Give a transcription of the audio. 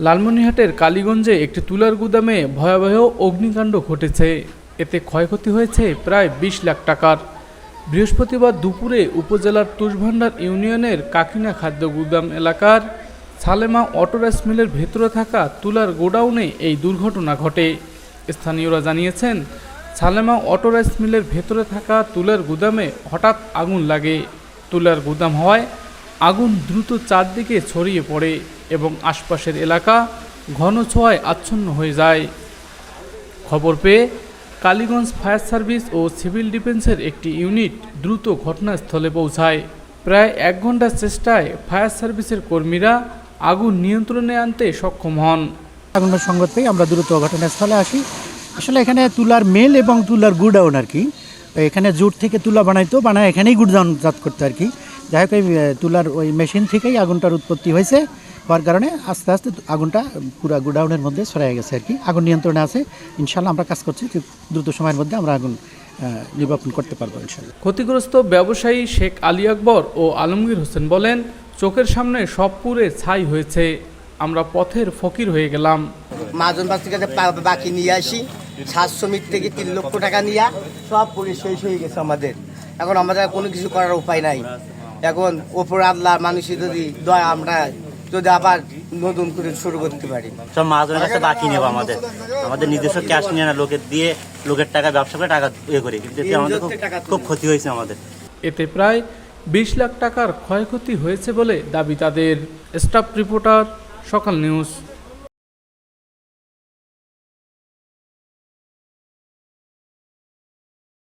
লালমনিরহাটের কালীগঞ্জে একটি তুলার গুদামে ভয়াবহ অগ্নিকাণ্ড ঘটেছে। এতে ক্ষয়ক্ষতি হয়েছে প্রায় বিশ লাখ টাকার। বৃহস্পতিবার দুপুরে উপজেলার তুষভান্ডার ইউনিয়নের কাকিনা খাদ্য গুদাম এলাকার সালেমা অটোরাইস মিলের ভেতরে থাকা তুলার গোডাউনে এই দুর্ঘটনা ঘটে। স্থানীয়রা জানিয়েছেন, সালেমা অটোরাইস মিলের ভেতরে থাকা তুলার গুদামে হঠাৎ আগুন লাগে। তুলার গুদাম হওয়ায় আগুন দ্রুত চারদিকে ছড়িয়ে পড়ে। এবং আশপাশের এলাকা ঘন ছোঁয়ায় আচ্ছন্ন হয়ে যায়। খবর পেয়ে কালীগঞ্জ ফায়ার সার্ভিস ও সিভিল ডিফেন্সের একটি ইউনিট দ্রুত ঘটনাস্থলে পৌঁছায়। প্রায় এক ঘণ্টার চেষ্টায় ফায়ার সার্ভিসের কর্মীরা আগুন নিয়ন্ত্রণে আনতে সক্ষম হন। আগুনের সংবাদ পেয়ে আমরা দ্রুত ঘটনাস্থলে আসি। আসলে এখানে তুলার মেল এবং তুলার গুডাউন আর কি। এখানে জুট থেকে তুলা বানাইতো, বানায় এখানেই গুডাউন জাত করতে আর কি। যাই হোক তুলার ওই মেশিন থেকেই আগুনটার উৎপত্তি হয়েছে। হওয়ার কারণে আস্তে আস্তে আগুনটা পুরো গোডাউনের মধ্যে ছড়াই গেছে আর কি। আগুন নিয়ন্ত্রণে আছে। ইনশাল্লাহ আমরা কাজ করছি। দ্রুত সময়ের মধ্যে আমরা আগুন নির্বাপন করতে পারব ইনশাল্লাহ ক্ষতিগ্রস্ত ব্যবসায়ী শেখ আলী আকবর ও আলমগীর হোসেন বলেন চোখের সামনে সব পুরে ছাই হয়েছে। আমরা পথের ফকির হয়ে গেলাম। মাজন বাস থেকে বাকি নিয়ে আসি সাতশো মিট থেকে তিন লক্ষ টাকা নিয়ে সব পরে শেষ হয়ে গেছে আমাদের। এখন আমাদের কোনো কিছু করার উপায় নাই। এখন ওপর আল্লাহ মানুষই যদি দয়া আমরা যদি আবার নতুন করে শুরু করতে পারি। সব মহাজনের কাছে বাকি নেব আমাদের। আমাদের নিজস্ব ক্যাশ নিয়ে না লোকের দিয়ে লোকের টাকা ব্যবসা করে টাকা ইয়ে করি। কিন্তু এতে আমাদের খুব খুব ক্ষতি হয়েছে আমাদের। এতে প্রায় বিশ লাখ টাকার ক্ষয়ক্ষতি হয়েছে বলে দাবি তাদের। Staff reporter Sokal news.